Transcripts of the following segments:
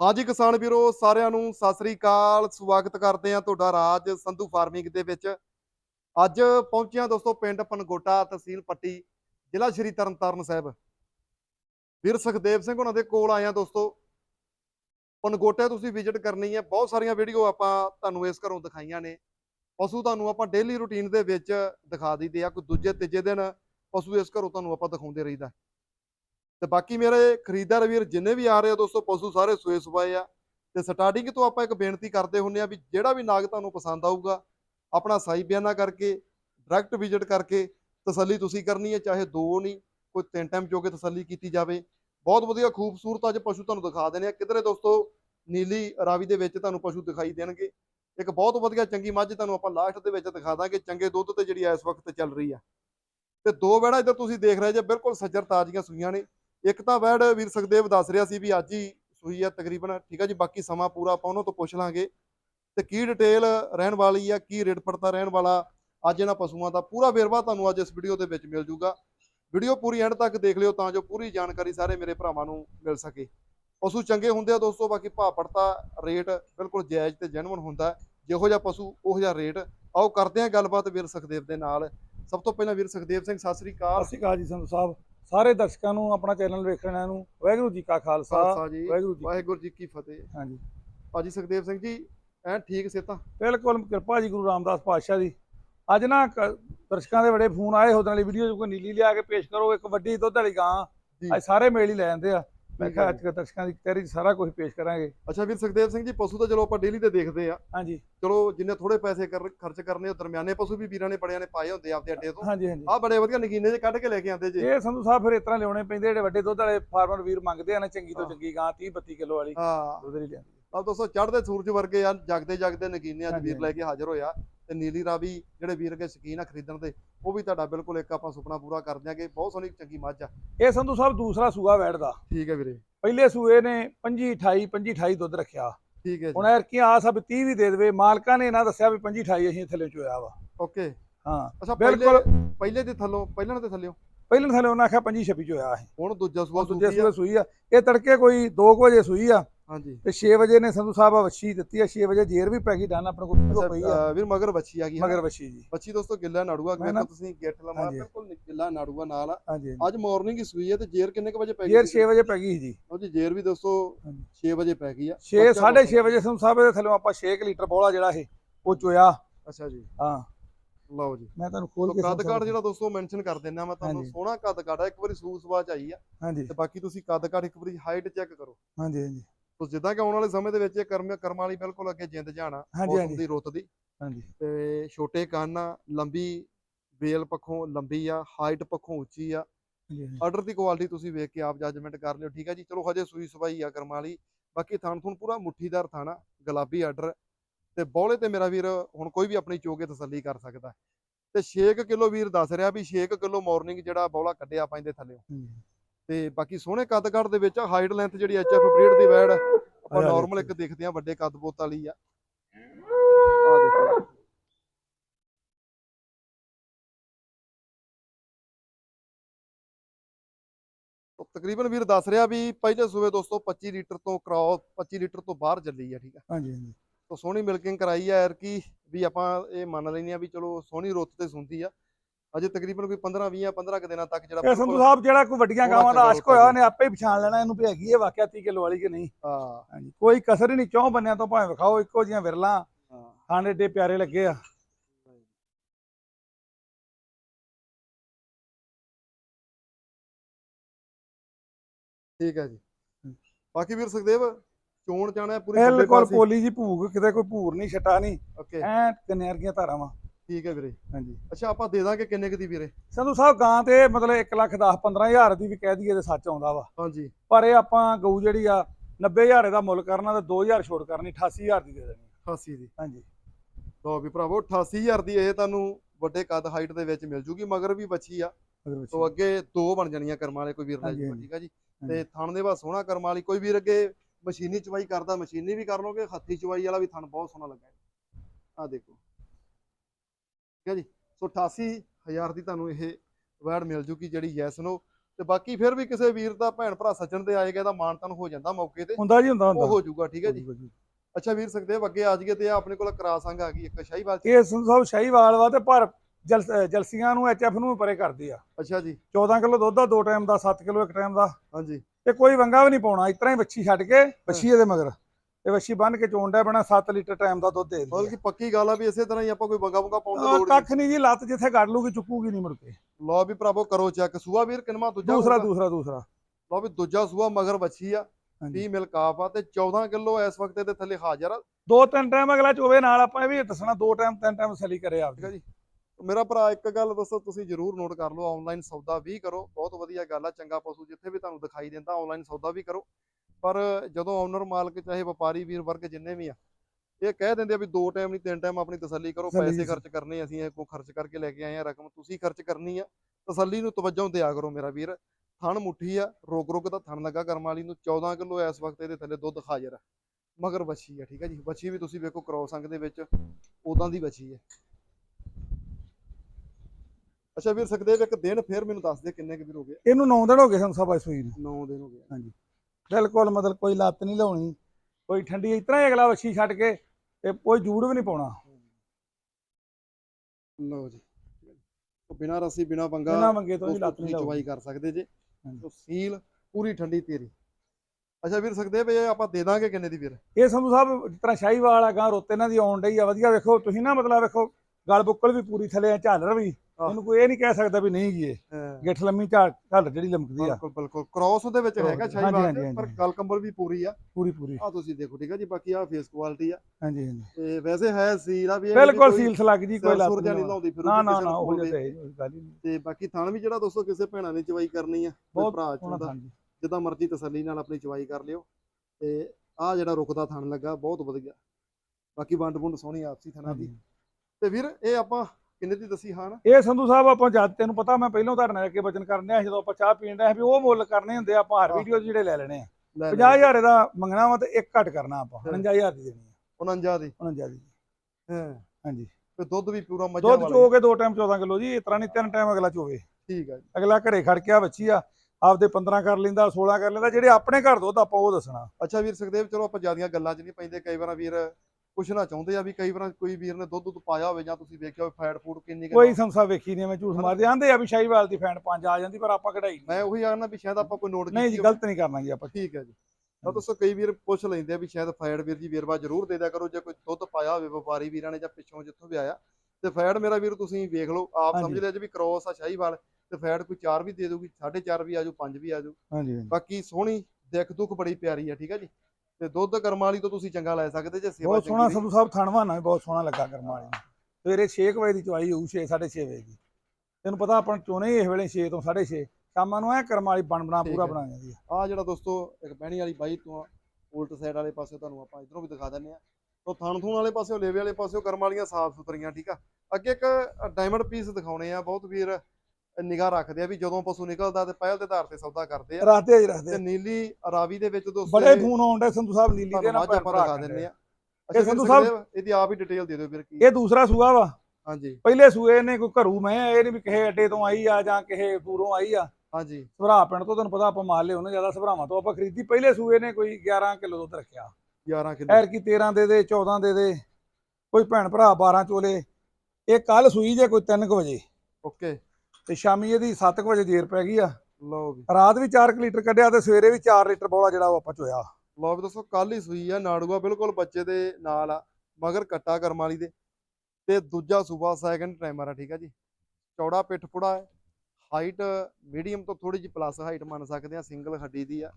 ਹਾਂਜੀ ਕਿਸਾਨ ਵੀਰੋ, ਸਾਰਿਆਂ ਨੂੰ ਸਤਿ ਸ੍ਰੀ ਅਕਾਲ। ਸਵਾਗਤ ਕਰਦੇ ਆ ਤੁਹਾਡਾ ਰਾਜ ਸੰਧੂ ਫਾਰਮਿੰਗ ਦੇ ਵਿੱਚ। ਅੱਜ ਪਹੁੰਚਿਆ ਦੋਸਤੋ ਪਿੰਡ ਪਨਗੋਟਾ ਤਹਿਸੀਲ ਪੱਟੀ, ਜ਼ਿਲ੍ਹਾ ਸ਼੍ਰੀ ਤਰਨਤਾਰਨ ਸਾਹਿਬ। ਵੀਰ ਸੁਖਦੇਵ ਸਿੰਘ ਉਹਨਾਂ ਦੇ ਕੋਲ ਆਇਆ ਦੋਸਤੋ। ਪਨਗੋਟੇ ਤੁਸੀਂ ਵਿਜ਼ਿਟ ਕਰਨੀ ਹੈ। ਬਹੁਤ ਸਾਰੀਆਂ ਵੀਡੀਓ ਆਪਾਂ ਤੁਹਾਨੂੰ ਇਸ ਘਰੋਂ ਦਿਖਾਈਆਂ ਨੇ। ਪਸ਼ੂ ਤੁਹਾਨੂੰ ਆਪਾਂ ਡੇਲੀ ਰੂਟੀਨ ਦੇ ਵਿੱਚ ਦਿਖਾ ਦਈਦੇ ਆ। ਕੋਈ ਦੂਜੇ ਤੀਜੇ ਦਿਨ ਪਸ਼ੂ ਇਸ ਘਰੋਂ ਤੁਹਾਨੂੰ ਆਪਾਂ ਦਿਖਾਉਂਦੇ ਰਹੀਦਾ। ਤੇ ਬਾਕੀ ਮੇਰੇ ਖਰੀਦਦਾਰ ਵੀਰ ਜਿੰਨੇ ਵੀ ਆ ਰਹੇ ਆ ਦੋਸਤੋ, ਪਸ਼ੂ ਸਾਰੇ ਸੋਏ ਸਵਾਏ ਆ। ਤੇ ਸਟਾਰਟਿੰਗ ਤੋਂ ਆਪਾਂ ਇੱਕ ਬੇਨਤੀ ਕਰਦੇ ਹੁੰਨੇ ਆ ਵੀ ਜਿਹੜਾ ਵੀ ਨਾਗ ਤੁਹਾਨੂੰ ਪਸੰਦ ਆਊਗਾ, ਆਪਣਾ ਸਾਈ ਬਿਆਨਾ ਕਰਕੇ ਡਾਇਰੈਕਟ ਵਿਜ਼ਿਟ ਕਰਕੇ ਤਸੱਲੀ ਤੁਸੀਂ ਕਰਨੀ ਹੈ, ਚਾਹੇ ਦੋ ਨਹੀਂ, ਕੋਈ ਤਿੰਨ ਟਾਈਮ ਜੋ ਕੇ ਤਸੱਲੀ ਕੀਤੀ ਜਾਵੇ। ਬਹੁਤ ਵਧੀਆ ਖੂਬਸੂਰਤ ਅੱਜ ਪਸ਼ੂ ਤੁਹਾਨੂੰ ਦਿਖਾ ਦੇਣੇ ਆ। ਕਿਧਰੇ ਦੋਸਤੋ, ਨੀਲੀ ਰਾਵੀ ਦੇ ਵਿੱਚ ਤੁਹਾਨੂੰ ਪਸ਼ੂ ਦਿਖਾਈ ਦੇਣਗੇ। ਇੱਕ ਬਹੁਤ ਵਧੀਆ ਚੰਗੀ ਮੱਝ ਤੁਹਾਨੂੰ ਆਪਾਂ ਲਾਸਟ ਦੇ ਵਿੱਚ ਦਿਖਾ ਦਾਂਗੇ, ਚੰਗੇ ਦੁੱਧ ਤੇ ਜਿਹੜੀ ਇਸ ਵਕਤ ਚੱਲ ਰਹੀ ਆ। ਤੇ ਦੋ ਵੜਾ ਇੱਧਰ ਤੁਸੀਂ ਦੇਖ ਰਹੇ ਜੇ, ਬਿਲਕੁਲ ਸੱਜਰ ਤਾਜ਼ੀਆਂ ਸੂਈਆਂ ਨੇ। ਇੱਕ ਤਾਂ ਵੈੜ ਵੀਰ ਸੁਖਦੇਵ ਦੱਸ ਰਿਹਾ ਸੀ ਵੀ ਅੱਜ ਹੀ ਸੂਈ ਆ ਤਕਰੀਬਨ, ਠੀਕ ਆ ਜੀ, ਬਾਕੀ ਸਮਾਂ ਪੂਰਾ ਆਪਾਂ ਉਹਨਾਂ ਤੋਂ ਪੁੱਛ ਲਾਂਗੇ। ਤੇ ਕੀ ਡਿਟੇਲ ਰਹਿਣ ਵਾਲੀ ਆ, ਕੀ ਰੇਟ ਪੜਤਾ ਰਹਿਣ ਵਾਲਾ, ਅੱਜ ਇਹਨਾਂ ਪਸ਼ੂਆਂ ਦਾ ਪੂਰਾ ਵੇਰਵਾ ਤੁਹਾਨੂੰ ਅੱਜ ਇਸ ਵੀਡੀਓ ਦੇ ਵਿੱਚ ਮਿਲ ਜੂਗਾ। ਵੀਡੀਓ ਪੂਰੀ ਐਂਡ ਤੱਕ ਦੇਖ ਲਿਓ ਤਾਂ ਜੋ ਪੂਰੀ ਜਾਣਕਾਰੀ ਸਾਰੇ ਮੇਰੇ ਭਰਾਵਾਂ ਨੂੰ ਮਿਲ ਸਕੇ। ਪਸ਼ੂ ਚੰਗੇ ਹੁੰਦੇ ਆ ਦੋਸਤੋ, ਬਾਕੀ ਭਾਅ ਪੜਤਾ ਰੇਟ ਬਿਲਕੁਲ ਜਾਇਜ਼ ਤੇ ਜੈਨੂਇਨ ਹੁੰਦਾ। ਜਿਹੋ ਜਿਹਾ ਪਸ਼ੂ, ਉਹੋ ਜਿਹਾ ਰੇਟ। ਆਓ ਕਰਦੇ ਹਾਂ ਗੱਲਬਾਤ ਵੀਰ ਸੁਖਦੇਵ ਦੇ ਨਾਲ। ਸਭ ਤੋਂ ਪਹਿਲਾਂ ਵੀਰ ਸੁਖਦੇਵ ਸਿੰਘ, ਸਤਿ ਸ੍ਰੀ ਅਕਾਲ। ਸਤਿ ਸ਼੍ਰੀ ਅਕਾਲ ਜੀ, ਸੰਧੂ ਸਾਹਿਬ। ਸਾਰੇ ਦਰਸ਼ਕਾਂ ਨੂੰ ਆਪਣਾ ਚੈਨਲ ਵੇਖਣ ਨੂੰ ਵਾਹਿਗੁਰੂ ਜੀ ਕਾ ਖਾਲਸਾ ਜੀ ਵਾਹਿਗੁਰੂ ਜੀ ਵਾਹਿਗੁਰੂ ਜੀ ਕੀ ਫਤਿਹ। ਹਾਂਜੀ। ਭਾਜੀ ਸੁਖਦੇਵ ਸਿੰਘ ਜੀ ਐਨ ਠੀਕ ਸੇਤਾ ਬਿਲਕੁਲ ਕਿਰਪਾ ਜੀ ਗੁਰੂ ਰਾਮਦਾਸ ਪਾਤਸ਼ਾਹ ਦੀ। ਅੱਜ ਨਾ ਦਰਸ਼ਕਾਂ ਦੇ ਬੜੇ ਫੋਨ ਆਏ ਉਹਦਾਂ ਵਾਲੀ ਵੀਡੀਓ ਜੋ ਕੋਈ ਨੀਲੀ ਲਿਆ ਕੇ ਪੇਸ਼ ਕਰੋ ਇੱਕ ਵੱਡੀ ਦੁੱਧ ਵਾਲੀ ਗਾਂ ਜੀ। ਅੱਜ ਸਾਰੇ ਮੇਲ ਹੀ ਲੈ ਜਾਂਦੇ ਆ। ਮੈਂ ਕਿਹਾ ਅੱਜ ਕੱਲ੍ਹ ਦਰਸ਼ਕਾਂ ਦੀ ਕਚਹਿਰੀ 'ਚ ਸਾਰਾ ਕੁਝ ਪੇਸ਼ ਕਰਾਂਗੇ। ਅੱਛਾ ਵੀਰ ਸੁਖਦੇਵ ਸਿੰਘ ਜੀ ਪਸ਼ੂ ਤਾਂ ਚਲੋ ਆਪਾਂ ਡੇਲੀ ਤੇ ਦੇਖਦੇ ਆ ਹਾਂਜੀ। ਚਲੋ ਜਿੰਨੇ ਥੋੜੇ ਪੈਸੇ ਕਰ- ਖਰਚ ਕਰਨੇ ਉਹ ਦਰਮਿਆਨੇ ਪਸ਼ੂ ਵੀ ਵੀਰਾਂ ਨੇ ਬੜਿਆਂ ਨੇ ਪਾਏ ਹੁੰਦੇ ਆ ਆਪਦੇ ਅੱਡੇ ਤੋਂ। ਹਾਂਜੀ ਹਾਂਜੀ। ਆ ਬੜੇ ਵਧੀਆ ਨਗੀਨੇ ਜੇ ਕੱਢ ਕੇ ਲੈ ਕੇ ਆਉਂਦੇ ਜੀ। ਇਹ ਸੰਧੂ ਸਾਹਿਬ ਫਿਰ ਇਸ ਤਰ੍ਹਾਂ ਲਿਆਉਣੇ ਪੈਂਦੇ ਜਿਹੜੇ ਵੱਡੇ ਦੁੱਧ ਵਾਲੇ ਫਾਰਮਰ ਵੀਰ ਮੰਗਦੇ ਆ ਨਾ ਚੰਗੀ ਤੋਂ ਹਾਂ। ਚੰਗੀ ਗਾਂ 30 32 ਕਿਲੋ ਵਾਲੀ ਹਾਂ। ਦੁੱਧ ਦੀ ਲਿਆਂਦੀ ਆ। ਦੋਸਤੋ ਚੜ੍ਹਦੇ ਸੂਰਜ ਵਰਗੇ ਆ ਜਗਦੇ ਜਗਦੇ ਨਗੀਨੇ ਅੱਜ ਹਾਂਜੀ, ਵੀਰ ਲੈ ਕੇ ਹਾਜ਼ਰ ਹੋਇਆ ਤੇ ਨੀਲੀ ਰਾਵੀ ਜਿਹੜੇ ਵੀਰ ਕੇ ਸ਼ਕੀਨ ਆ ਖਰੀਦਣ ਦੇ ਉਹ ਵੀ ਤੁਹਾਡਾ ਬਿਲਕੁਲ ਇੱਕ ਆਪਾਂ ਸੁਪਨਾ ਪੂਰਾ ਕਰ ਦਿਆਂਗੇ। ਬਹੁਤ ਸੋਹਣੀ ਚੰਗੀ ਮੱਝ ਆ। ਇਹ ਸੰਧੂ ਸਾਹਿਬ ਦੂਸਰਾ ਸੂਆ ਵੈੜਦਾ। ਠੀਕ ਹੈ ਵੀਰੇ। ਪਹਿਲੇ ਸੂਏ ਨੇ 25 28 25 28 ਦੁੱਧ ਰੱਖਿਆ। ਠੀਕ ਹੈ ਹੁਣ ਜੀ। ਯਾਰ ਕੀ ਆਸ ਆ ਵੀ 30 ਵੀ ਦੇ ਦੇਵੇ ਮਾਲਕਾਂ ਨੇ ਇਹਨਾਂ ਦੱਸਿਆ ਵੀ 25 28 ਅਸੀਂ ਥੱਲੇ ਚੋਇਆ ਵਾ। ਓਕੇ। ਹਾਂ ਅੱਛਾ ਬਿਲਕੁਲ। ਪਹਿਲੇ ਦੇ ਥੱਲੋਂ ਪਹਿਲਾਂ ਦੇ ਥੱਲਿਓ? ਪਹਿਲੇ ਥੱਲੇ ਉਹਨਾਂ ਆਖਿਆ 25 26 ਚੋਇਆ ਅਸੀਂ। ਹੁਣ ਦੂਜਾ ਸੂਆ ਦੂਜੇ ਸੂਏ ਸੂਈ ਆ। ਇਹ ਤੜਕੇ ਕੋਈ 2 ਵਜੇ ਸੂਈ ਆ। ਹਾਂਜੀ। ਤੇ 6 ਵਜੇ ਨੇ ਸੰਧੂ ਸਾਹਿਬ ਵੱਛੀ ਦਿੱਤੀ ਆ 6 ਵਜੇ ਜੇਰ ਵੀ ਪੈ ਗਈ ਡਾਨ ਆਪਣੇ ਕੋਲ ਪਈ ਆ। ਵੀਰ ਮਗਰ ਬੱਚੀ ਆ ਗਈ ਮਗਰ ਵੱਛੀ ਜੀ। ਬੱਚੀ ਦੋਸਤੋ ਗਿੱਲਾ ਨਾੜੂਆ ਵੇਖੋ ਤੁਸੀਂ ਗਿੱਟ ਲਮਾ। ਬਿਲਕੁਲ ਗਿੱਲਾ ਨਾੜੂਆ ਨਾਲ ਆ। ਅੱਜ ਮਾਰਨਿੰਗ ਹੀ ਸੂਈ ਹੈ ਤੇ ਜੇਰ ਕਿੰਨੇ ਕ ਵਜੇ ਪੈ ਗਈ ਜੇਰ 6 ਵਜੇ ਪੈ ਗਈ ਜੀ। ਉਹਦੀ ਜੇਰ ਵੀ ਦੋਸਤੋ ਹਾਂਜੀ। 6 ਵਜੇ ਪੈ ਗਈ ਆ। 6 ਬੱਚਾ 6:30 ਵਜੇ ਸੰਧੂ ਸਾਹਿਬ ਦੇ ਥੱਲੇ ਆਪਾਂ 6 ਲੀਟਰ ਬੋਲਾ ਜਿਹੜਾ ਇਹ ਉਹ ਚੋਇਆ। ਅੱਛਾ ਜੀ। ਹਾਂ। ਲਓ ਜੀ। ਮੈਂ ਤੁਹਾਨੂੰ ਖੋਲ ਕੇ ਕੱਦ ਸਾਹਿਬ- ਜਿਹੜਾ ਦੋਸਤੋ ਮੈਂਸ਼ਨ ਕਰ ਦਿੰਦਾ ਮੈਂ ਤੁਹਾਨੂੰ। ਸੋਹਣਾ ਕੱਦ ਕਾਠ ਆ ਇੱਕ ਵਾਰੀ ਸੂਸ ਸਵਾਚ ਆਈ ਆ। ਤੇ ਬਾਕੀ ਤੁਸੀਂ ਕੱਦ ਕਾਠ ਇੱਕ ਵਾਰੀ ਹਾਈਟ ਚੈੱਕ ਕਰੋ। ਹਾਂਜੀ ਹਾਂਜੀ। ਸੋ ਜਿੱਦਾਂ ਕਿ ਆਉਣ ਵਾਲੇ ਸਮੇਂ ਦੇ ਵਿੱਚ ਇਹ ਕਰਮ ਕਰਮ ਵਾਲੀ ਬਿਲਕੁਲ ਅੱਗੇ ਜਿੰਦ ਜਾਣਾ ਹਾਂਜੀ ਦੀ ਰੁੱਤ ਦੀ। ਹਾਂਜੀ। ਤੇ ਛੋਟੇ ਕੰਨ ਆ ਲੰਬੀ ਵੇਲ ਪੱਖੋਂ ਲੰਬੀ ਆ ਹਾਈਟ ਪੱਖੋਂ ਉੱਚੀ ਆ। ਹਾਂਜੀ ਆਰਡਰ ਦੀ ਕੁਆਲਿਟੀ ਤੁਸੀਂ ਵੇਖ ਕੇ ਆਪ ਜੱਜਮੈਂਟ ਕਰ ਲਿਓ ਠੀਕ ਹੈ ਜੀ? ਚਲੋ ਹਜੇ ਸੂਈ ਸਵਾਈ ਆ ਕਰਮ ਵਾਲੀ ਬਾਕੀ ਥਣ ਥੁਣ ਪੂਰਾ ਮੁੱਠੀਦਾਰ ਥਾਣਾ ਗੁਲਾਬੀ ਆਰਡਰ ਤੇ ਬੌਲੇ ਤੇ ਮੇਰਾ ਵੀਰ ਹੁਣ ਕੋਈ ਵੀ ਆਪਣੀ ਚੋਕੇ ਤਸੱਲੀ ਕਰ ਸਕਦਾ। ਤੇ 6 ਕਿਲੋ ਵੀਰ ਦੱਸ ਰਿਹਾ ਵੀ 6 ਕਿਲੋ ਮਾਰਨਿੰਗ ਜਿਹੜਾ ਬੌਲਾ ਕੱਢਿਆ ਆਪਾਂ ਇਹਦੇ ਥੱਲੇ ਹਾਂਜੀ। ਤੇ ਬਾਕੀ ਸੋਹਣੇ ਕੱਦ ਕੱਦ ਦੇ ਵਿੱਚ ਹਾਈਟ ਲੈਂਥ ਜਿਹੜੀ ਐਚਐਫ ਬਰੀਡ ਦੀ ਵੈੜ ਆਪਾਂ ਨਾਰਮਲ। ਇੱਕ ਦੇਖਦੇ ਆ ਵੱਡੇ ਕੱਦ ਬੋਤ ਵਾਲੀ ਆ। ਆ ਦੇਖੋ। ਤੋ ਤਕਰੀਬਨ ਵੀਰ ਦੱਸ ਰਿਹਾ ਵੀ ਪਹਿਲੇ ਸੂਏ ਦੋਸਤੋ 25 ਲੀਟਰ ਤੋਂ ਕਰਾਸ 25 ਲੀਟਰ ਤੋਂ ਬਾਹਰ ਚੱਲੀ ਆ ਠੀਕ ਆ। ਹਾਂਜੀ ਹਾਂਜੀ। ਤੋ ਸੋਹਣੀ ਮਿਲਕਿੰਗ ਕਰਾਈ ਆ ਯਾਰ ਕੀ ਵੀ ਆਪਾਂ ਇਹ ਮੰਨ ਲੈਂਦੇ ਆ ਵੀ ਚਲੋ ਸੋਹਣੀ ਰੁੱਤ ਤੇ ਸੁੰਦੀ ਆ। ਅਜੇ ਤਕਰੀਬਨ ਕੋਈ 15 20 15 ਕੁ ਦਿਨਾਂ ਤੱਕ ਜਿਹੜਾ ਇਹ ਸੰਧੂ ਸਾਹਿਬ ਜਿਹੜਾ ਕੋਈ ਵੱਡੀਆਂ ਗਾਵਾਂ ਦਾ ਆਸ਼ਕ ਹੋਇਆ ਉਹਨੇ ਆਪੇ ਹੀ ਪਛਾਣ ਲੈਣਾ ਇਹਨੂੰ ਵੀ ਹੈਗੀ ਹੈ ਵਾਕਿਆ 30 ਕਿਲੋ ਵਾਲੀ ਕਿ ਨਹੀਂ। ਹਾਂ। ਹਾਂਜੀ ਕੋਈ ਕਸਰ ਹੀ ਨਹੀਂ ਚੌਂ ਬੰਨਿਆਂ ਤੋਂ ਭਾਵੇਂ ਵਿਖਾਓ ਇੱਕੋ ਜੀਆਂ ਵਿਰਲਾਂ। ਹਾਂ। ਏਡੇ ਪਿਆਰੇ ਲੱਗੇ ਆ। ਠੀਕ ਹੈ ਜੀ। ਬਾਕੀ ਵੀਰ ਸੁਖਦੇਵ ਚੋਣ ਜਾਣਾ ਪੂਰੀ ਬਿਲਕੁਲ ਪੋਲੀ ਜੀ ਭੂਗ ਕਿਤੇ ਕੋਈ ਭੂਰ ਨਹੀਂ ਛਟਾ ਨਹੀਂ। ਐ ਕਨੇਰਗੀਆਂ ਧਾਰਾਂ ਵਾ ਠੀਕ ਹੈ ਵੀਰੇ। ਹਾਂਜੀ। ਅੱਛਾ ਆਪਾਂ ਦੇ ਦਾਂਗੇ ਕਿੰਨੇ ਕੁ ਦੀ ਵੀਰੇ? ਸੰਧੂ ਸਾਹਿਬ ਗਾਂ ਤੇ ਮਤਲਬ 1 ਲੱਖ 10 15000 ਦੀ ਵੀ ਕਹਿ ਦਈਏ ਤੇ ਸੱਚ ਆਉਂਦਾ ਵਾ। ਹਾਂਜੀ। ਪਰ ਇਹ ਆਪਾਂ ਗਊ ਜਿਹੜੀ ਆ 90000 ਦਾ ਮੁੱਲ ਕਰਨਾ ਤੇ 2000 ਛੋੜ ਕਰਨੀ 88000 ਦੀ ਦੇ ਦੇਣੀ। 88 ਦੀ। ਹਾਂਜੀ। ਲਓ ਵੀ ਭਰਾਵੋ 88000 ਦੀ ਇਹ ਤੁਹਾਨੂੰ ਵੱਡੇ ਕੱਦ ਹਾਈਟ ਦੇ ਵਿੱਚ ਮਿਲ ਜੂਗੀ ਮਗਰ ਵੀ ਬੱਚੀ ਆ। ਤੋਂ ਅੱਗੇ ਦੋ ਬਣ ਜਾਣੀਆਂ ਕਰਮਾਂ ਵਾਲੇ ਕੋਈ ਵੀਰ ਲੈ ਹਾਂਜੀ। ਠੀਕ ਆ ਜੀ। ਤੇ ਥਣ ਦੇ ਬਾਅਦ ਸੋਹਣਾ ਕਰਮਾਂ ਵਾਲੀ ਕੋਈ ਵੀਰ ਅੱਗੇ ਮਸ਼ੀਨੀ ਚਵਾਈ ਕਰਦਾ ਮਸ਼ੀਨੀ ਵੀ ਕਰ ਲੋਗੇ ਹੱਥੀ ਚਵਾਈ ਵਾਲਾ ਵੀ ਥਣ ਬਹੁਤ ਸੋਹਣਾ ਲੱਗਾ। ਆ ਦੇਖੋ। ਠੀਕ ਹੈ ਜੀ? ਸੋ 88000 ਦੀ ਤੁਹਾਨੂੰ ਇਹ ਵੈੜ ਮਿਲ ਜੂਗੀ ਜਿਹੜੀ ਯੈਸ ਨੋ ਤੇ ਬਾਕੀ ਫਿਰ ਵੀ ਕਿਸੇ ਵੀਰ ਦਾ ਭੈਣ ਭਰਾ ਸੱਜਣ ਦੇ ਆਏਗਾ ਇਹਦਾ ਮਾਨਤਨ ਹੋ ਜਾਂਦਾ ਮੌਕੇ ਤੇ। ਹੁੰਦਾ ਜੀ ਹੁੰਦਾ ਉਹ ਹੋ ਜਾਊਗਾ ਠੀਕ ਹੈ ਜੀ। ਅੱਛਾ ਵੀਰ ਸੰਖਦੇਵ ਅੱਗੇ ਆ ਜਾਈਏ ਤੇ ਆਪਣੇ ਕੋਲ ਕਰਾਸੰਗ ਆ ਗਈ ਇੱਕ ਸ਼ਾਹੀਵਾਲ ਇਹ ਸਾਹਿਬ ਸ਼ਾਹੀਵਾਲ ਵਾ ਤੇ ਪਰ ਜਲ ਜਲਸੀਆਂ ਨੂੰ ਐਚਐਫ ਨੂੰ ਵੀ ਪਰੇ ਕਰਦੀ ਆ। ਅੱਛਾ ਜੀ। 14 ਕਿਲੋ ਦੁੱਧ ਆ ਦੋ ਟਾਈਮ ਦਾ 7 ਕਿਲੋ ਇੱਕ ਟਾਈਮ ਦਾ। ਹਾਂਜੀ। ਤੇ ਕੋਈ ਵੰਗਾ ਵੀ ਨਹੀਂ ਪਾਉਣਾ ਤਰ੍ਹਾਂ ਹੀ ਵੱਛੀ ਛੱਡ ਕੇ ਵੱਛੀ ਇਹਦੇ ਮਗਰ। ਤੇ ਵੱਛੀ ਬੰਨ ਕੇ ਚੋਂਡਾ ਬਣਾ 7 ਲੀਟਰ ਟਾਈਮ ਦਾ ਦੁੱਧ ਦੇ ਦਿੰਦੀ ਬਲਕਿ ਪੱਕੀ ਗੱਲ ਆ ਵੀ ਇਸੇ ਤਰ੍ਹਾਂ ਹੀ ਆਪਾਂ ਕੋਈ ਬੰਗਾ ਬੰਗਾ ਪਾਉਣ ਦੀ ਕੱਖ ਨਹੀਂ ਜੀ ਲੱਤ ਜਿੱਥੇ ਕੱਢ ਲੂਗੀ ਚੁੱਕੂਗੀ ਨਹੀਂ ਮੁੜ ਕੇ। ਲਓ ਵੀ ਭਰਾਵੋ ਕਰੋ ਚੈੱਕ ਸੂਆ ਵੀਰ ਕਿਨਮਾ ਦੂਜਾ ਦੂਸਰਾ? ਦੂਸਰਾ ਦੂਸਰਾ। ਲਓ ਵੀ ਦੂਜਾ ਸੂਆ ਮਗਰ ਵੱਛੀ ਆ ਹਾਂਜੀ। 30 ਮਿਲ ਕਾਫ ਆ ਤੇ 14 ਕਿਲੋ ਇਸ ਵਕਤ ਇਹਦੇ ਥੱਲੇ ਹਾਜ਼ਰ ਆ। ਦੋ ਤਿੰਨ ਟਾਈਮ ਅਗਲਾ ਚੋਵੇ ਨਾਲ ਆਪਾਂ ਇਹ ਵੀ ਦੱਸਣਾ ਦੋ ਟਾਈਮ ਤਿੰਨ ਟਾਈਮ ਸਲੀ ਕਰੇ ਠੀਕ ਆਪਦੀ ਜੀ। ਮੇਰਾ ਭਰਾ ਇੱਕ ਗੱਲ ਦੱਸੋ ਤੁਸੀਂ ਜਰੂਰ ਨੋਟ ਕਰ ਲਓ ਆਨਲਾਈਨ ਸੌਦਾ ਵੀ ਕਰੋ ਬਹੁਤ ਵਧੀਆ ਗੱਲ ਆ ਚੰਗਾ ਪਸ਼ੂ ਜਿੱਥੇ ਵੀ ਤੁਹਾਨੂੰ ਦਿਖਾਈ ਦਿੰਦਾ ਆਨਲਾਈਨ ਸੌਦਾ ਵੀ ਕਰੋ। ਪਰ ਜਦੋਂ ਓਨਰ ਮਾਲਕ ਚਾਹੇ ਵਪਾਰੀ ਵੀਰ ਵਰਗ ਜਿੰਨੇ ਵੀ ਆ ਇਹ ਕਹਿ ਦਿੰਦੇ ਆ ਵੀ ਦੋ ਟਾਈਮ ਨਹੀਂ ਤਿੰਨ ਟਾਈਮ ਆਪਣੀ ਤਸੱਲੀ ਕਰੋ ਪੈਸੇ। ਖਰਚ ਕਰਨੇ ਅਸੀਂ ਇਹ ਕੋ ਖਰਚ ਕਰਕੇ ਲੈ ਕੇ ਆਏ ਆ ਰਕਮ ਤੁਸੀਂ ਖਰਚ ਕਰਨੀ ਆ ਤਸੱਲੀ ਨੂੰ ਤਵੱਜੋ ਦਿਆ ਕਰੋ ਮੇਰਾ ਵੀਰ। ਥਣ ਮੁੱਠੀ ਆ ਰੋਕ ਰੋਕ ਦਾ ਥਣ ਲੱਗਾ ਕਰਮ ਵਾਲੀ ਨੂੰ 14 ਕਿਲੋ ਇਸ ਵਕਤ ਇਹਦੇ ਥੱਲੇ ਦੁੱਧ ਹਾਜ਼ਰ ਆ ਮਗਰ ਬੱਚੀ ਆ ਠੀਕ ਹੈ ਜੀ ਬੱਚੀ ਵੀ ਤੁਸੀਂ ਵੇਖੋ ਕ੍ਰੋਸ ਅੰਗ ਦੇ ਵਿੱਚ ਉਦਾਂ ਦੀ ਬੱਚੀ ਹੈ ਅੱਛਾ ਵੀਰ ਸੁਖਦੇਵ ਇੱਕ ਦਿਨ ਫੇਰ ਮੈਨੂੰ ਦੱਸ ਦੇ ਕਿੰਨੇ ਕੁ ਵੀਰ ਹੋ ਗਏ? ਇਹਨੂੰ 9 ਦਿਨ ਹੋ ਗਏ ਸਾਨੂੰ ਸਭਾ ਸੂਈ ਨੂੰ। 9 ਦਿਨ ਹੋ ਗਏ। ਬਿਲਕੁਲ ਮਤਲਬ ਕੋਈ ਲੱਤ ਨਹੀਂ ਲਾਉਣੀ ਕੋਈ ਠੰਡੀ ਤਰ੍ਹਾਂ ਹੀ ਅਗਲਾ ਵੱਛੀ ਛੱਡ ਕੇ ਤੇ ਕੋਈ ਜੂੜ ਵੀ ਨਹੀਂ ਪਾਉਣਾ। ਲਓ ਜੀ। ਬਿਨਾ ਰੱਸੀ ਬਿਨਾ ਪੰਗਾ ਬਿਨਾਂ ਮੰਗੇ ਤੋਂ ਵੀ ਦੋਸਤੋ ਲੱਤ ਨਹੀਂ ਚਵਾਈ ਕਰ ਸਕਦੇ ਜੇ। ਤੋ ਸੀਲ ਪੂਰੀ ਠੰਡੀ ਤੇਰੀ। ਅੱਛਾ ਵੀਰ ਸੁਖਦੇਵ ਇਹ ਆਪਾਂ ਦੇ ਦਾਂਗੇ ਕਿੰਨੇ ਦੀ ਵੀਰ? ਇਹ ਸੰਧੂ ਸਾਹਿਬ ਜਿਸ ਤਰ੍ਹਾਂ ਸ਼ਾਹੀਵਾਲ ਆ ਗਾਂ ਰੋਤੇ ਇਹਨਾਂ ਦੀ ਆਉਣ ਡਈ ਆ ਵਧੀਆ ਵੇਖੋ ਤੁਸੀਂ ਨਾ ਮਤਲਬ ਵੇਖੋ ਗਲ ਬੁੱਕਲ ਵੀ ਪੂਰੀ ਥੱਲੇ ਆ ਝਾਲਰ ਵੀ। ਇਹਨੂੰ ਕੋਈ ਇਹ ਨਹੀਂ ਕਹਿ ਸਕਦਾ ਵੀ ਨਹੀਂ ਗਈ ਗਿੱਠ ਲੰਮੀ ਝਾਲ ਝਾਲਰ ਜਿਹੜੀ ਲਮਕਦੀ ਆ। ਬਿਲਕੁਲ ਬਿਲਕੁਲ। ਕ੍ਰੋਸ ਉਹਦੇ ਵਿੱਚ ਹੈਗਾ ਸ਼ਾਹੀਵਾਲ ਪਰ। ਗਲ ਕੰਬਲ ਵੀ ਪੂਰੀ ਆ। ਪੂਰੀ ਪੂਰੀ। ਆ ਤੁਸੀਂ ਦੇਖੋ ਠੀਕ ਹੈ ਜੀ ਬਾਕੀ ਆ ਫੇਸ ਕੁਆਲਿਟੀ ਆ। ਹਾਂਜੀ ਹਾਂਜੀ। ਤੇ ਵੈਸੇ ਹੈ ਸੀਲ ਆ ਵੀ ਬਿਲਕੁਲ ਕੋਈ ਸੀਲਸ ਲੱਗ ਜੀ ਕੋਈ ਜਿਹਾ ਨਹੀਂ ਲਾਉਂਦੀ ਫਿਰ ਨਾ ਨਾ ਨਾ ਉਹ ਗੱਲ ਹੀ ਤੇ ਬਾਕੀ ਥਣ ਵੀ ਜਿਹੜਾ ਦੋਸਤੋ ਕਿਸੇ ਭੈਣਾਂ ਨੇ ਚਵਾਈ ਕਰਨੀ ਆ ਬਹੁਤ ਭਰਾ ਚੁੰਦਾ ਜਿੱਦਾਂ ਮਰਜ਼ੀ ਤਸੱਲੀ ਨਾਲ ਆਪਣੀ ਚਵਾਈ ਕਰ ਲਿਓ। ਤੇ ਆ ਜਿਹੜਾ ਰੁਕਦਾ ਥਣ ਲੱਗਾ ਬਹੁਤ ਵਧੀਆ। ਬਾਕੀ ਵੰਡ ਵੁੰਡ ਸੋਹਣੀ ਆਪਸੀ ਥਣਾ ਦੀ। ਤੇ ਵੀਰ ਇਹ ਆਪਾਂ ਕਿੰਨੇ ਦੀ ਦੱਸੀ ਹਾਂ ਨਾ ਇਹ ਸੰਧੂ ਸਾਹਿਬ ਆਪਾਂ ਜਦ ਤੈਨੂੰ ਪਤਾ ਮੈਂ ਪਹਿਲਾਂ ਤੁਹਾਡੇ ਨਾਲ ਅੱਗੇ ਵਚਨ ਕਰਨ ਡਿਆ ਜਦੋਂ ਆਪਾਂ ਚਾਹ ਪੀਣ ਡਿਆ ਵੀ ਉਹ ਮੁੱਲ ਕਰਨੇ ਹੁੰਦੇ ਆਪਾਂ ਹਰ। ਵੀਡੀਓ ਜਿਹੜੇ ਲੈ ਲੈਣੇ ਆ। ਲੈ 50000 ਦਾ ਮੰਗਣਾ ਵਾ ਤੇ ਇੱਕ ਘੱਟ ਕਰਨਾ ਆਪਾਂ ਹਾਂ। 59000 ਦੀ ਦੇਣੀ ਆ। 49 ਦੀ। 49 ਦੀ। ਹਾਂ। ਹਾਂਜੀ। ਤੇ ਦੁੱਧ ਵੀ ਪੂਰਾ ਮੱਝਾਂ ਦੁੱਧ ਚੋ ਕੇ ਦੋ ਟਾਈਮ 14 ਕਿਲੋ ਜੀ ਇਸ ਤਰ੍ਹਾਂ ਨਹੀਂ ਤਿੰਨ ਟਾਈਮ ਅਗਲਾ ਚੋਵੇ। ਠੀਕ ਆ ਜੀ। ਅਗਲਾ ਘਰੇ ਖੜ ਕੇ ਆ ਬੱਚੀ ਆ ਆਪਦੇ 15 ਕਰ ਲੈਂਦਾ 16 ਕਰ ਲੈਂਦਾ ਜਿਹੜੇ ਆਪਣੇ ਘਰ ਦੁੱਧ ਆਪਾਂ ਉਹ ਦੱਸਣਾ। ਅੱਛਾ ਵੀਰ ਸੁਖਦੇਵ ਚਲੋ ਆਪਾਂ ਜਿਆਦੀਆਂ ਗੱਲਾਂ 'ਚ ਨਹੀਂ ਪੈਂਦੇ ਕਈ ਵਾਰ ਵੀਰ ਪੁੱਛਣਾ ਚਾਹੁੰਦੇ ਆ ਵੀ ਕਈ ਵਾਰ ਕੋਈ ਵੀਰ ਨੇ ਦੁੱਧ ਦੁੱਧ ਪਾਇਆ ਹੋਵੇ ਜਾਂ ਤੁਸੀਂ ਵੇਖਿਆ ਹੋਵੇ ਫੈਟ ਫੂਡ ਕਿੰਨੀ ਕੋਈ ਸੰਸਾ ਵੇਖੀ ਨਹੀਂ ਮੈਂ ਝੂਠ ਮਾਰਦੇ। ਆਂਦੇ ਆ ਵੀ ਸ਼ਾਹੀਵਾਲ ਦੀ ਫੈਨ ਪੰਜ ਆ ਜਾਂਦੀ ਪਰ ਆਪਾਂ ਕਢਾਈ ਮੈਂ ਉਹੀ ਆਖਣਾ ਵੀ ਸ਼ਾਇਦ ਆਪਾਂ ਕੋਈ ਨੋਟ ਨਹੀਂ ਜੀ ਗਲਤ ਨਹੀਂ ਕਰਨਾ ਜੀ ਆਪਾਂ। ਠੀਕ ਹੈ ਜੀ। ਤਾਂ ਦੋਸਤੋ ਕਈ ਵੀਰ ਪੁੱਛ ਲੈਂਦੇ ਆ ਵੀ ਸ਼ਾਇਦ ਫੈਡ ਵੀਰ ਜੀ ਵੇਰਵਾ ਜ਼ਰੂਰ ਦੇ ਦਿਆ ਕਰੋ ਜੇ ਕੋਈ ਦੁੱਧ ਪਾਇਆ ਹੋਵੇ ਵਪਾਰੀ ਵੀਰਾਂ ਨੇ ਜਾਂ ਪਿੱਛੋਂ ਜਿੱਥੋਂ ਵੀ ਆਇਆ ਤੇ ਫੈਡ ਮੇਰਾ ਵੀਰ ਤੁਸੀਂ ਵੇਖ ਲਓ ਆਪ। ਸਮਝ ਲਿਆ ਜੇ ਵੀ ਕ੍ਰੋਸ ਆ ਸ਼ਾਹੀਵਾਲ ਤੇ ਫੈਡ ਕੋਈ 4 ਵੀ ਦੇ ਦੂਗੀ 4.5 ਵੀ ਆਜੂ 5 ਵੀ ਆਜੂ ਹਾਂਜੀ ਹਾਂਜੀ। ਬਾਕੀ ਸੋਹਣੀ ਦਿੱਖ ਦੁੱਖ ਬੜੀ ਪਿਆਰੀ ਆ ਠੀਕ ਹੈ ਜੀ? ਤੇ ਦੁੱਧ ਕਰਮ ਵਾਲੀ ਤੋਂ ਤੁਸੀਂ ਚੰਗਾ ਲੈ ਸਕਦੇ ਜੇ ਸੇਵਾ ਬਹੁਤ ਸੋਹਣਾ ਸੰਧੂ ਸਾਹਿਬ ਥਣਵਾਨਾ ਵੀ ਬਹੁਤ ਸੋਹਣਾ ਲੱਗਾ ਕਰਮ ਵਾਲੀ ਨੂੰ। ਸਵੇਰੇ 6 ਵਜੇ ਦੀ ਚਵਾਈ ਹੋਊ 6 6:30 ਵਜੇ ਦੀ। ਤੈਨੂੰ ਪਤਾ ਆਪਾਂ ਚੋਣੇ ਇਸ ਵੇਲੇ 6 ਤੋਂ 6:30 ਸ਼ਾਮਾਂ ਨੂੰ ਐ ਕਰਮ ਵਾਲੀ ਬਣ ਬਣਾ ਪੂਰਾ। ਬਣਾ ਜਾਂਦੀ ਆ। ਆ ਜਿਹੜਾ ਦੋਸਤੋ ਇੱਕ ਬਹਿਣੀ ਵਾਲੀ ਬਾਈ ਤੋਂ ਉਲਟ ਸਾਈਡ ਵਾਲੇ ਪਾਸੇ ਤੁਹਾਨੂੰ ਆਪਾਂ ਇਧਰੋਂ ਵੀ ਦਿਖਾ ਦਿੰਨੇ ਆ ਤੋਂ ਥਣ ਥੂਣ ਵਾਲੇ ਪਾਸੇ ਲੇਵੇ ਵਾਲੇ ਪਾਸੇ ਕਰਮ ਵਾਲੀਆਂ ਸਾਫ਼ ਸੁਥਰੀਆਂ ਠੀਕ ਆ? ਅੱਗੇ ਇੱਕ ਡਾਇਮੰਡ ਪੀਸ ਦਿਖਾਉਣੇ ਆ ਬਹੁਤ ਵੀਰ। ਨਿਗਾਹ ਰੱਖਦੇ ਆ ਵੀ ਜਦੋਂ ਪਸ਼ੂ ਨਿਕਲਦਾ ਤੇ ਪਹਿਲ ਦੇ ਆਧਾਰ ਤੇ ਸੌਦਾ ਕਰਦੇ ਆ। ਰਾਤੇ ਜੀ ਤੇ ਰੱਖਦੇ ਨੀਲੀ ਰਾਵੀ ਦੇ ਵਿੱਚ ਦੋਸਤੋ ਬੜੇ ਫੋਨ ਆਉਂਦੇ ਸੰਧੂ ਸਾਹਿਬ ਨੀਲੀ ਦੇ ਤੁਹਾਨੂੰ ਨਾ ਆਪਾਂ ਦਿਖਾ ਦਿੰਨੇ ਆ। ਅੱਛਾ ਸੰਧੂ ਸੰਧੂ ਸਾਹਿਬ- ਇਹਦੀ ਆਪ ਹੀ ਡਿਟੇਲ ਦੇ ਦਿਓ ਵੀਰ ਕੀ। ਇਹ ਦੂਸਰਾ ਸੂਆ ਵਾ। ਹਾਂਜੀ। ਪਹਿਲੇ ਸੂਏ ਨੇ ਕੋਈ ਘਰੂ ਮੈਂ ਇਹ ਨਹੀਂ ਵੀ ਕਿਸੇ ਅੱਡੇ ਤੋਂ ਆਈ ਆ ਜਾਂ ਕਿਸੇ ਦੂਰੋਂ ਆਈ ਆ। ਹਾਂਜੀ। ਸਭਰਾ ਪਿੰਡ ਤੋਂ ਤੈਨੂੰ ਪਤਾ ਆਪਾਂ ਮਾਲ ਲਿਆਉਂਦੇ ਜ਼ਿਆਦਾ ਸਭਰਾਵਾਂ ਤੋਂ ਆਪਾਂ ਖਰੀਦੀ। ਪਹਿਲੇ ਸੂਏ ਨੇ ਕੋਈ 11 ਕਿਲੋ ਦੁੱਧ ਰੱਖਿਆ। 11 ਕਿਲੋ। ਐਰ ਕੀ 13 ਦੇ ਦੇ 14 ਦੇ ਦੇ। ਕੋਈ ਭੈਣ ਭਰਾ 12 ਚੋਲੇ। ਇਹ ਕੱਲ ਸੂਈ ਜੇ ਕੋਈ 3 ਵਜੇ। ਓਕੇ। ਤੇ ਸ਼ਾਮੀ ਇਹਦੀ 7 ਵਜੇ ਦੇਰ ਪੈ ਗਈ ਆ। ਲਓ ਵੀ। ਰਾਤ ਵੀ 4 ਲੀਟਰ ਕੱਢਿਆ ਤੇ ਸਵੇਰੇ ਵੀ 4 ਲੀਟਰ ਬੋਲਾ ਜਿਹੜਾ ਉਹ ਆਪਾਂ ਚੋਇਆ। ਲਓ ਵੀ ਦੋਸਤੋ ਕੱਲ ਹੀ ਸੂਈ ਆ ਨਾੜੂਆ ਬਿਲਕੁਲ ਬੱਚੇ ਦੇ ਨਾਲ ਆ ਮਗਰ ਕੱਟਾ ਕਰਮ ਵਾਲੀ ਦੇ। ਤੇ ਦੂਜਾ ਸੂਬਾ ਸੈਕੰਡ ਟਾਈਮਰ ਆ ਠੀਕ ਆ ਜੀ। ਚੌੜਾ ਪਿੱਠ ਪੁੜਾ ਹੈ। ਹਾਈਟ ਮੀਡੀਅਮ ਤੋਂ ਥੋੜੀ ਜਿਹੀ ਪਲੱਸ ਹਾਈਟ ਮੰਨ ਸਕਦੇ ਆ ਸਿੰਗਲ ਹੱਡੀ ਦੀ ਆ।